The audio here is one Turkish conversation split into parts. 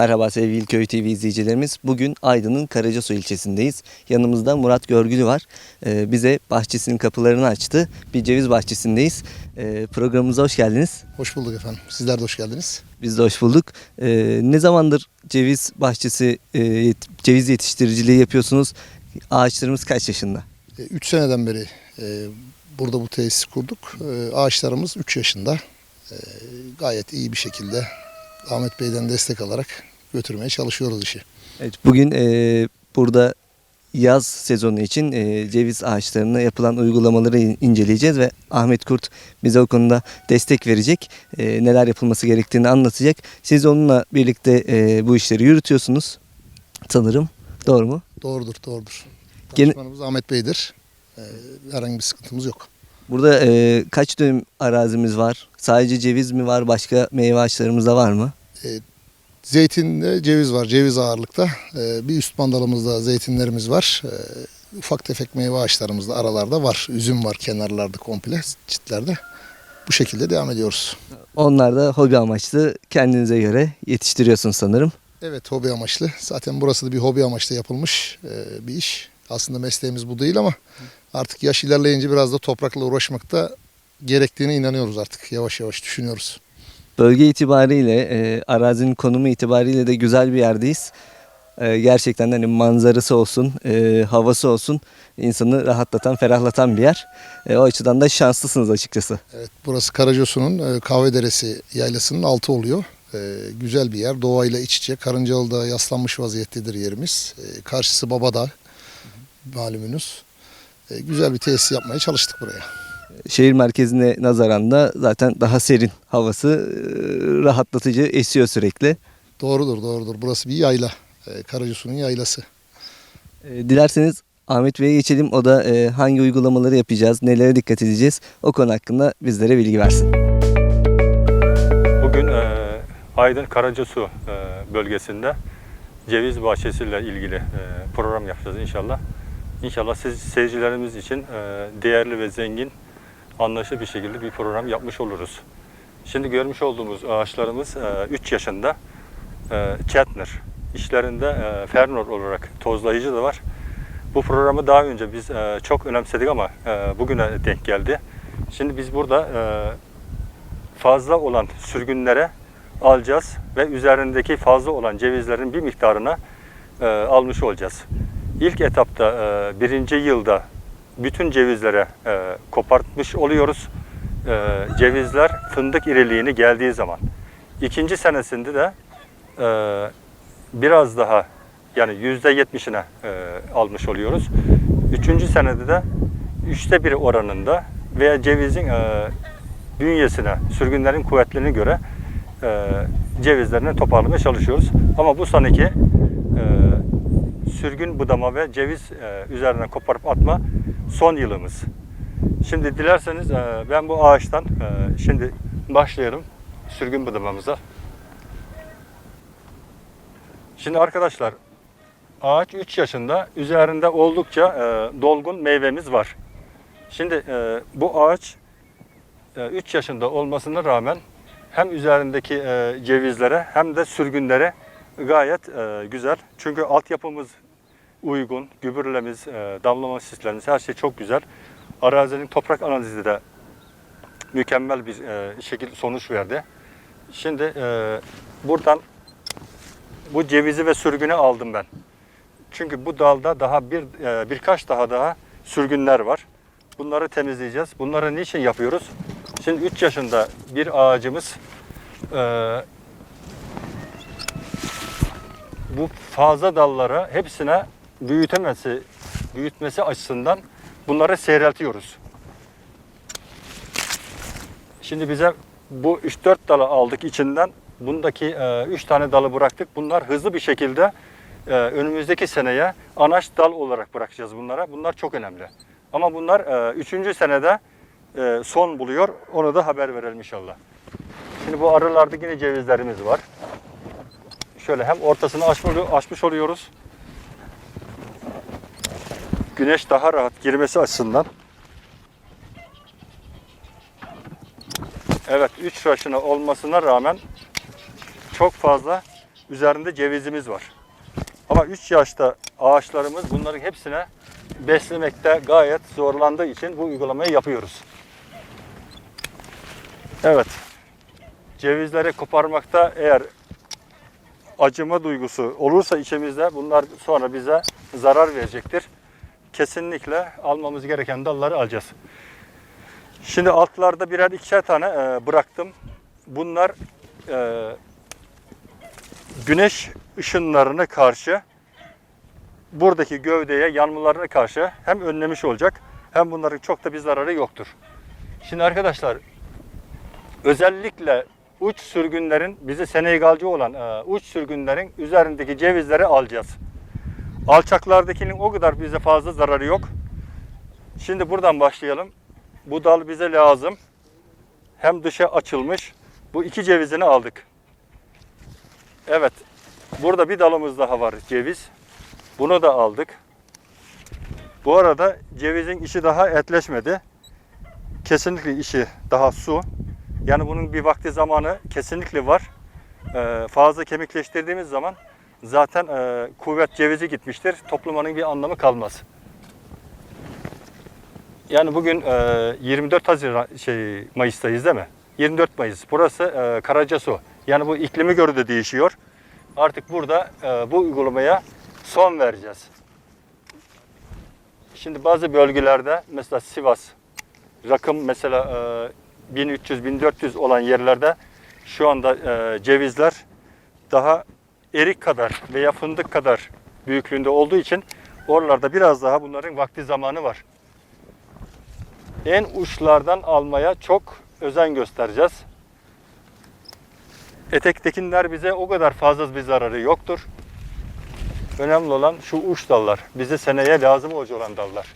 Merhaba sevgili Köy TV izleyicilerimiz. Bugün Aydın'ın Karacasu ilçesindeyiz. Yanımızda Murat Görgülü var. Ee, bize bahçesinin kapılarını açtı. Bir ceviz bahçesindeyiz. Ee, programımıza hoş geldiniz. Hoş bulduk efendim. Sizler de hoş geldiniz. Biz de hoş bulduk. Ee, ne zamandır ceviz bahçesi, e, ceviz yetiştiriciliği yapıyorsunuz? Ağaçlarımız kaç yaşında? 3 seneden beri e, burada bu tesisi kurduk. E, ağaçlarımız 3 yaşında. E, gayet iyi bir şekilde Ahmet Bey'den destek alarak götürmeye çalışıyoruz işi. Evet, bugün e, burada yaz sezonu için e, ceviz ağaçlarına yapılan uygulamaları in- inceleyeceğiz ve Ahmet Kurt bize o konuda destek verecek. E, neler yapılması gerektiğini anlatacak. Siz onunla birlikte e, bu işleri yürütüyorsunuz sanırım. Doğru mu? Doğrudur, doğrudur. Gene- Danışmanımız Ahmet Bey'dir. E, herhangi bir sıkıntımız yok. Burada e, kaç dönüm arazimiz var? Sadece ceviz mi var? Başka meyve ağaçlarımız da var mı? Zeytinde ceviz var, ceviz ağırlıkta. E, bir üst mandalımızda zeytinlerimiz var. E, ufak tefek meyve ağaçlarımız da aralarda var. Üzüm var kenarlarda komple, çitlerde. Bu şekilde devam ediyoruz. Onlar da hobi amaçlı kendinize göre yetiştiriyorsunuz sanırım. Evet hobi amaçlı. Zaten burası da bir hobi amaçlı yapılmış e, bir iş. Aslında mesleğimiz bu değil ama artık yaş ilerleyince biraz da toprakla uğraşmakta gerektiğine inanıyoruz artık. Yavaş yavaş düşünüyoruz. Bölge itibariyle, e, arazinin konumu itibariyle de güzel bir yerdeyiz. E, gerçekten hani manzarası olsun, e, havası olsun insanı rahatlatan, ferahlatan bir yer. E, o açıdan da şanslısınız açıkçası. Evet burası Karacosu'nun e, Kahvederesi yaylasının altı oluyor. E, güzel bir yer. Doğayla iç içe. Karıncalı'da yaslanmış vaziyettedir yerimiz. E, karşısı Babadağ malumunuz. E, güzel bir tesis yapmaya çalıştık buraya. Şehir merkezine nazaran da zaten daha serin havası e, rahatlatıcı esiyor sürekli. Doğrudur doğrudur. Burası bir yayla. E, Karacosu'nun yaylası. E, dilerseniz Ahmet Bey'e geçelim. O da hangi uygulamaları yapacağız, nelere dikkat edeceğiz o konu hakkında bizlere bilgi versin. Bugün Aydın Karacasu bölgesinde ceviz bahçesiyle ilgili program yapacağız inşallah. İnşallah siz seyircilerimiz için değerli ve zengin, anlaşılır bir şekilde bir program yapmış oluruz. Şimdi görmüş olduğumuz ağaçlarımız 3 yaşında e, Chetner. İşlerinde e, Fernor olarak tozlayıcı da var. Bu programı daha önce biz e, çok önemsedik ama bugüne denk geldi. Şimdi biz burada fazla olan sürgünlere alacağız ve üzerindeki fazla olan cevizlerin bir miktarına e, almış olacağız. İlk etapta birinci yılda bütün cevizlere e, kopartmış oluyoruz. E, cevizler fındık iriliğini geldiği zaman. İkinci senesinde de e, biraz daha yani yüzde yetmişine e, almış oluyoruz. Üçüncü senede de üçte bir oranında veya cevizin e, bünyesine, sürgünlerin kuvvetlerine göre e, cevizlerini toparlamaya çalışıyoruz. Ama bu seneki sürgün budama ve ceviz e, üzerine koparıp atma son yılımız. Şimdi dilerseniz e, ben bu ağaçtan e, şimdi başlayalım sürgün budamamıza. Şimdi arkadaşlar ağaç 3 yaşında üzerinde oldukça e, dolgun meyvemiz var. Şimdi e, bu ağaç 3 yaşında olmasına rağmen hem üzerindeki e, cevizlere hem de sürgünlere gayet e, güzel. Çünkü altyapımız uygun, gübrelemiz, e, damlama sistemimiz her şey çok güzel. Arazinin toprak analizi de mükemmel bir e, şekilde sonuç verdi. Şimdi e, buradan bu cevizi ve sürgünü aldım ben. Çünkü bu dalda daha bir birkaç daha daha sürgünler var. Bunları temizleyeceğiz. Bunları niçin yapıyoruz? Şimdi 3 yaşında bir ağacımız bu fazla dallara hepsine büyütemesi, büyütmesi açısından bunları seyreltiyoruz. Şimdi bize bu 3-4 dalı aldık içinden. Bundaki 3 tane dalı bıraktık. Bunlar hızlı bir şekilde e, önümüzdeki seneye anaç dal olarak bırakacağız bunlara. Bunlar çok önemli. Ama bunlar 3. senede e, son buluyor. Onu da haber verelim inşallah. Şimdi bu arılarda yine cevizlerimiz var. Şöyle hem ortasını açmış oluyoruz. Güneş daha rahat girmesi açısından. Evet 3 yaşına olmasına rağmen çok fazla üzerinde cevizimiz var. Ama 3 yaşta ağaçlarımız bunların hepsine beslemekte gayet zorlandığı için bu uygulamayı yapıyoruz. Evet. Cevizleri koparmakta eğer acıma duygusu olursa içimizde bunlar sonra bize zarar verecektir. Kesinlikle almamız gereken dalları alacağız. Şimdi altlarda birer ikişer tane e, bıraktım. Bunlar e, güneş ışınlarına karşı buradaki gövdeye yanmalarına karşı hem önlemiş olacak hem bunların çok da bir zararı yoktur. Şimdi arkadaşlar özellikle uç sürgünlerin bizi Senegalci olan e, uç sürgünlerin üzerindeki cevizleri alacağız. Alçaklardakinin o kadar bize fazla zararı yok. Şimdi buradan başlayalım. Bu dal bize lazım. Hem dışa açılmış. Bu iki cevizini aldık. Evet. Burada bir dalımız daha var ceviz. Bunu da aldık. Bu arada cevizin işi daha etleşmedi. Kesinlikle işi daha su. Yani bunun bir vakti zamanı kesinlikle var. Ee, fazla kemikleştirdiğimiz zaman zaten e, kuvvet cevizi gitmiştir. Toplamanın bir anlamı kalmaz. Yani bugün e, 24 Haziran şey Mayıs'tayız değil mi? 24 Mayıs. Burası e, Karacasu. Yani bu iklimi göre de değişiyor. Artık burada e, bu uygulamaya son vereceğiz. Şimdi bazı bölgelerde mesela Sivas, rakım mesela e, 1300-1400 olan yerlerde şu anda e, cevizler daha erik kadar veya fındık kadar büyüklüğünde olduğu için oralarda biraz daha bunların vakti zamanı var. En uçlardan almaya çok özen göstereceğiz. Etektekiler bize o kadar fazla bir zararı yoktur. Önemli olan şu uç dallar. Bize seneye lazım olacak olan dallar.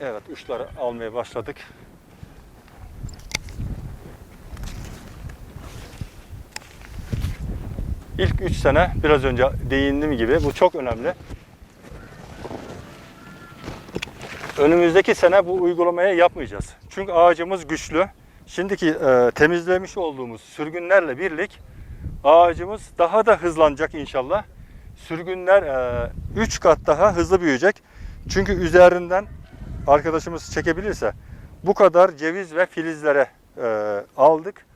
Evet uçları almaya başladık. İlk 3 sene biraz önce değindiğim gibi bu çok önemli. Önümüzdeki sene bu uygulamaya yapmayacağız. Çünkü ağacımız güçlü. Şimdiki e, temizlemiş olduğumuz sürgünlerle birlik ağacımız daha da hızlanacak inşallah. Sürgünler 3 kat daha hızlı büyüyecek. Çünkü üzerinden arkadaşımız çekebilirse bu kadar ceviz ve filizlere e, aldık.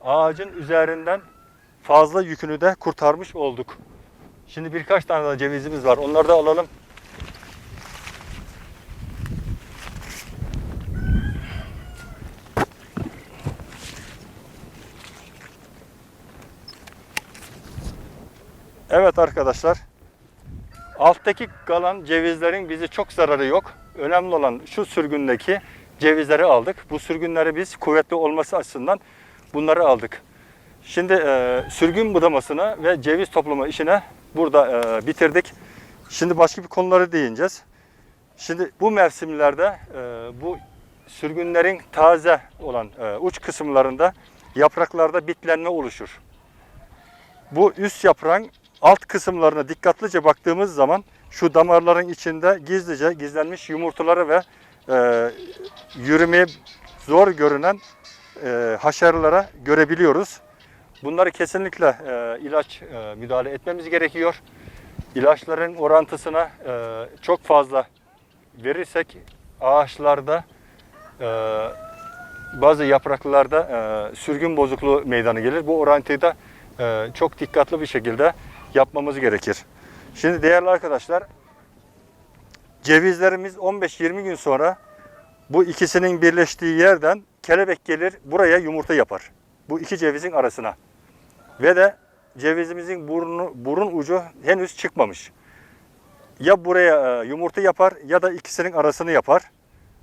Ağacın üzerinden fazla yükünü de kurtarmış olduk. Şimdi birkaç tane daha cevizimiz var. Onları da alalım. Evet arkadaşlar. Alttaki kalan cevizlerin bizi çok zararı yok. Önemli olan şu sürgündeki cevizleri aldık. Bu sürgünleri biz kuvvetli olması açısından bunları aldık. Şimdi e, sürgün budamasına ve ceviz toplama işine burada e, bitirdik. Şimdi başka bir konuları değineceğiz. Şimdi bu mevsimlerde e, bu sürgünlerin taze olan e, uç kısımlarında yapraklarda bitlenme oluşur. Bu üst yaprağın alt kısımlarına dikkatlice baktığımız zaman şu damarların içinde gizlice gizlenmiş yumurtaları ve e, yürümeye zor görünen e, haşerlara görebiliyoruz. Bunları kesinlikle e, ilaç e, müdahale etmemiz gerekiyor. İlaçların orantısına e, çok fazla verirsek ağaçlarda e, bazı yapraklarda e, sürgün bozukluğu meydana gelir. Bu orantıyı da e, çok dikkatli bir şekilde yapmamız gerekir. Şimdi değerli arkadaşlar cevizlerimiz 15-20 gün sonra bu ikisinin birleştiği yerden kelebek gelir buraya yumurta yapar. Bu iki cevizin arasına. Ve de cevizimizin burnu, burun ucu henüz çıkmamış. Ya buraya e, yumurta yapar ya da ikisinin arasını yapar.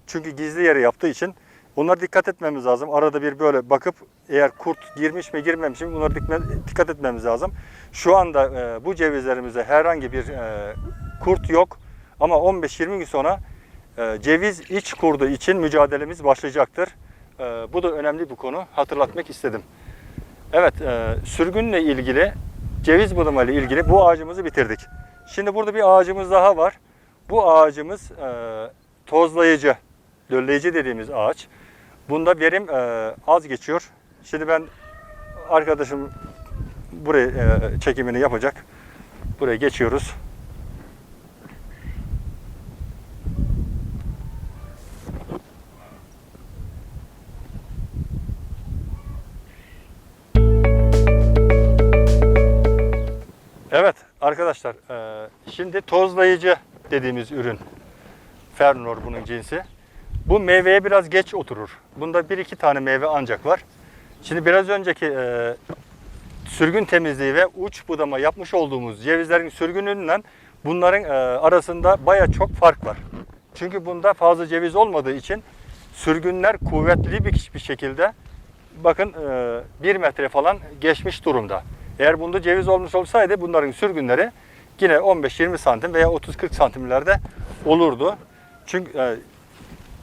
Çünkü gizli yere yaptığı için Bunlara dikkat etmemiz lazım. Arada bir böyle bakıp eğer kurt girmiş mi girmemiş mi bunlara dikkat etmemiz lazım. Şu anda e, bu cevizlerimizde herhangi bir e, kurt yok. Ama 15-20 gün sonra ceviz iç kurdu için mücadelemiz başlayacaktır. Bu da önemli bir konu. Hatırlatmak istedim. Evet, e, sürgünle ilgili, ceviz budama ile ilgili bu ağacımızı bitirdik. Şimdi burada bir ağacımız daha var. Bu ağacımız e, tozlayıcı, dölleyici dediğimiz ağaç. Bunda verim e, az geçiyor. Şimdi ben arkadaşım buraya e, çekimini yapacak. Buraya geçiyoruz. Arkadaşlar e, şimdi tozlayıcı dediğimiz ürün Fernor bunun cinsi. Bu meyveye biraz geç oturur. Bunda bir iki tane meyve ancak var. Şimdi biraz önceki e, sürgün temizliği ve uç budama yapmış olduğumuz cevizlerin sürgününden bunların e, arasında baya çok fark var. Çünkü bunda fazla ceviz olmadığı için sürgünler kuvvetli bir, şekilde bakın bir metre falan geçmiş durumda. Eğer bunda ceviz olmuş olsaydı bunların sürgünleri yine 15-20 santim veya 30-40 santimlerde olurdu. Çünkü e,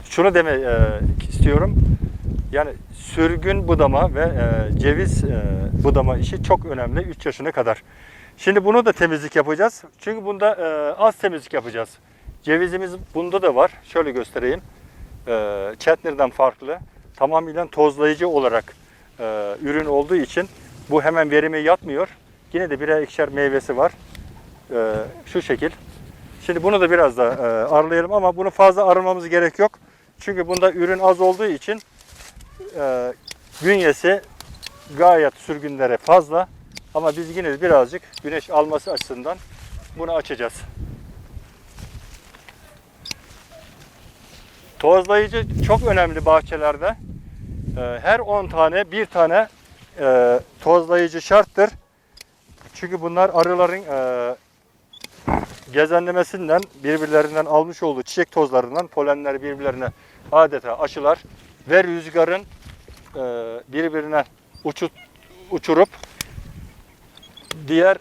şunu deme e, istiyorum. Yani sürgün budama ve e, ceviz e, budama işi çok önemli 3 yaşına kadar. Şimdi bunu da temizlik yapacağız. Çünkü bunda e, az temizlik yapacağız. Cevizimiz bunda da var. Şöyle göstereyim. E, Chetner'dan farklı. Tamamıyla tozlayıcı olarak e, ürün olduğu için bu hemen verime yatmıyor. Yine de birer ikişer meyvesi var. E, şu şekil. Şimdi bunu da biraz da e, arlayalım ama bunu fazla arımamız gerek yok. Çünkü bunda ürün az olduğu için e, bünyesi gayet sürgünlere fazla. Ama biz yine de birazcık güneş alması açısından bunu açacağız. Tozlayıcı çok önemli bahçelerde. E, her 10 tane bir tane e, tozlayıcı şarttır. Çünkü bunlar arıların e, gezenlemesinden birbirlerinden almış olduğu çiçek tozlarından polenleri birbirlerine adeta aşılar ve rüzgarın e, birbirine uçut, uçurup diğer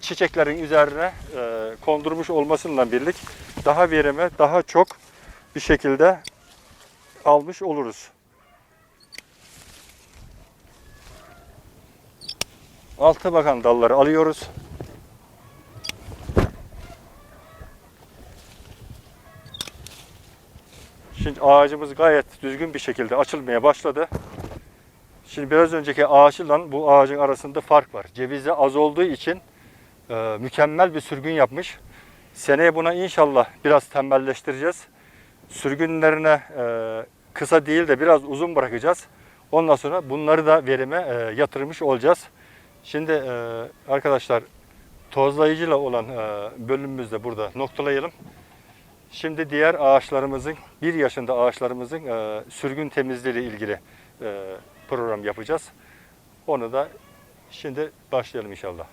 çiçeklerin üzerine e, kondurmuş olmasıyla birlik daha verime daha çok bir şekilde almış oluruz. Altı bakan dalları alıyoruz. Şimdi ağacımız gayet düzgün bir şekilde açılmaya başladı. Şimdi biraz önceki ağaçla bu ağacın arasında fark var. Cevizi az olduğu için e, mükemmel bir sürgün yapmış. Seneye buna inşallah biraz tembelleştireceğiz. Sürgünlerine e, kısa değil de biraz uzun bırakacağız. Ondan sonra bunları da verime e, yatırmış olacağız. Şimdi e, arkadaşlar tozlayıcıyla olan e, bölümümüzü de burada noktalayalım. Şimdi diğer ağaçlarımızın, bir yaşında ağaçlarımızın e, sürgün temizliği ile ilgili e, program yapacağız. Onu da şimdi başlayalım inşallah.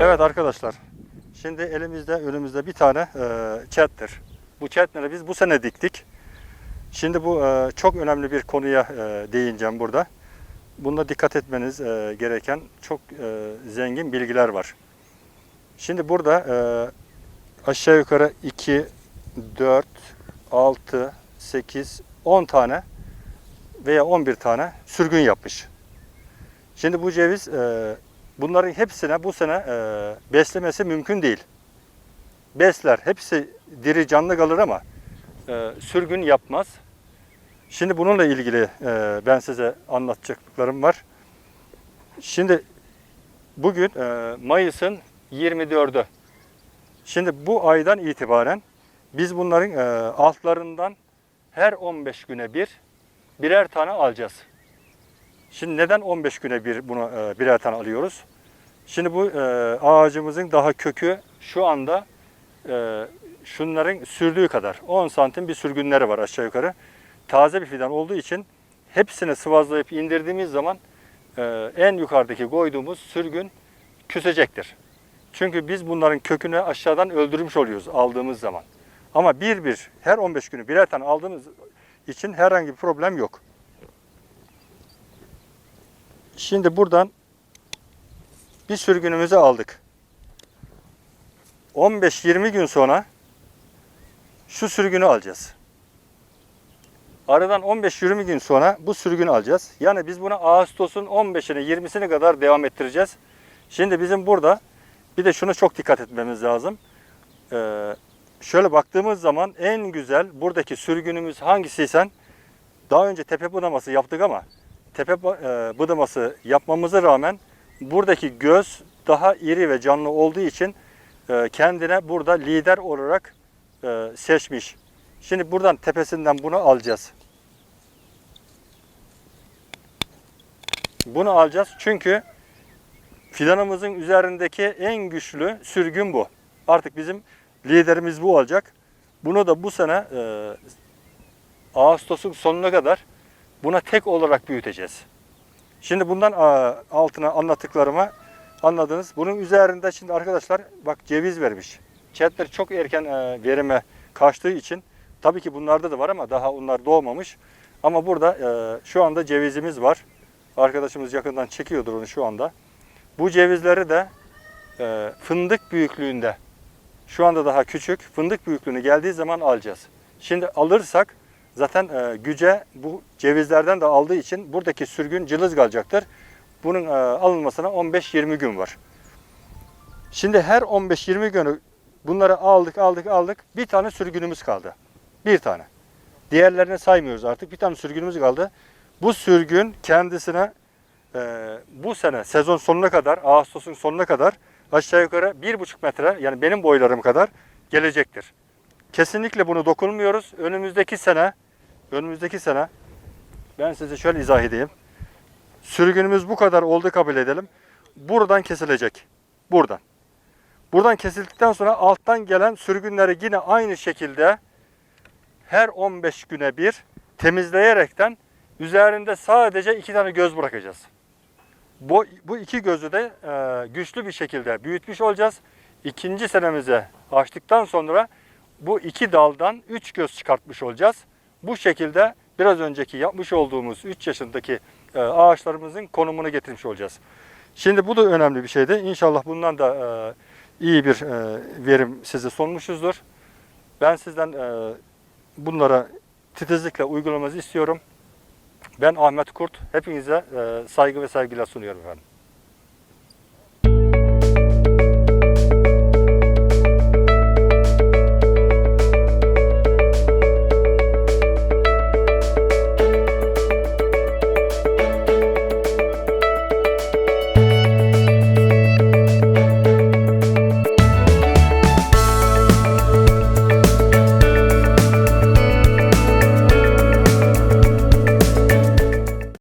Evet arkadaşlar, şimdi elimizde önümüzde bir tane e, chattir. Bu chatleri biz bu sene diktik. Şimdi bu e, çok önemli bir konuya e, değineceğim burada. Bunda dikkat etmeniz e, gereken çok e, zengin bilgiler var. Şimdi burada e, aşağı yukarı 2, 4, 6, 8, 10 tane veya 11 tane sürgün yapmış. Şimdi bu ceviz e, bunların hepsine bu sene e, beslemesi mümkün değil. Besler, hepsi diri canlı kalır ama e, sürgün yapmaz. Şimdi bununla ilgili e, ben size anlatacaklarım var. Şimdi bugün e, Mayıs'ın 24'ü. Şimdi bu aydan itibaren biz bunların e, altlarından her 15 güne bir birer tane alacağız. Şimdi neden 15 güne bir bunu e, birer tane alıyoruz? Şimdi bu e, ağacımızın daha kökü şu anda e, şunların sürdüğü kadar 10 santim bir sürgünleri var aşağı yukarı. Taze bir fidan olduğu için hepsini sıvazlayıp indirdiğimiz zaman e, en yukarıdaki koyduğumuz sürgün küsecektir. Çünkü biz bunların kökünü aşağıdan öldürmüş oluyoruz aldığımız zaman. Ama bir bir her 15 günü birer tane aldığımız için herhangi bir problem yok. Şimdi buradan bir sürgünümüzü aldık. 15-20 gün sonra şu sürgünü alacağız. Aradan 15-20 gün sonra bu sürgünü alacağız. Yani biz buna Ağustos'un 15'ine 20'sine kadar devam ettireceğiz. Şimdi bizim burada Bir de şuna çok dikkat etmemiz lazım. Ee, şöyle baktığımız zaman en güzel buradaki sürgünümüz hangisiysen daha önce tepe budaması yaptık ama tepe e, budaması yapmamıza rağmen buradaki göz daha iri ve canlı olduğu için e, kendine burada lider olarak e, seçmiş. Şimdi buradan tepesinden bunu alacağız. Bunu alacağız çünkü fidanımızın üzerindeki en güçlü sürgün bu. Artık bizim liderimiz bu olacak. Bunu da bu sene e, Ağustos'un sonuna kadar buna tek olarak büyüteceğiz. Şimdi bundan altına anlattıklarıma anladınız. Bunun üzerinde şimdi arkadaşlar bak ceviz vermiş. Çetler çok erken e, verime kaçtığı için tabii ki bunlarda da var ama daha onlar doğmamış. Ama burada e, şu anda cevizimiz var. Arkadaşımız yakından çekiyordur onu şu anda. Bu cevizleri de e, fındık büyüklüğünde şu anda daha küçük fındık büyüklüğüne geldiği zaman alacağız. Şimdi alırsak zaten e, güce bu cevizlerden de aldığı için buradaki sürgün cılız kalacaktır. Bunun e, alınmasına 15-20 gün var. Şimdi her 15-20 günü bunları aldık aldık aldık bir tane sürgünümüz kaldı. Bir tane. Diğerlerini saymıyoruz artık. Bir tane sürgünümüz kaldı. Bu sürgün kendisine e, bu sene sezon sonuna kadar, Ağustos'un sonuna kadar aşağı yukarı bir buçuk metre yani benim boylarım kadar gelecektir. Kesinlikle bunu dokunmuyoruz. Önümüzdeki sene, önümüzdeki sene ben size şöyle izah edeyim. Sürgünümüz bu kadar oldu kabul edelim. Buradan kesilecek. Buradan. Buradan kesildikten sonra alttan gelen sürgünleri yine aynı şekilde her 15 güne bir temizleyerekten üzerinde sadece iki tane göz bırakacağız. Bu, bu iki gözü de e, güçlü bir şekilde büyütmüş olacağız. İkinci senemize açtıktan sonra bu iki daldan üç göz çıkartmış olacağız. Bu şekilde biraz önceki yapmış olduğumuz 3 yaşındaki e, ağaçlarımızın konumunu getirmiş olacağız. Şimdi bu da önemli bir şeydi. İnşallah bundan da e, iyi bir e, verim size sunmuşuzdur. Ben sizden bunlara titizlikle uygulamanızı istiyorum. Ben Ahmet Kurt. Hepinize saygı ve sevgiler sunuyorum efendim.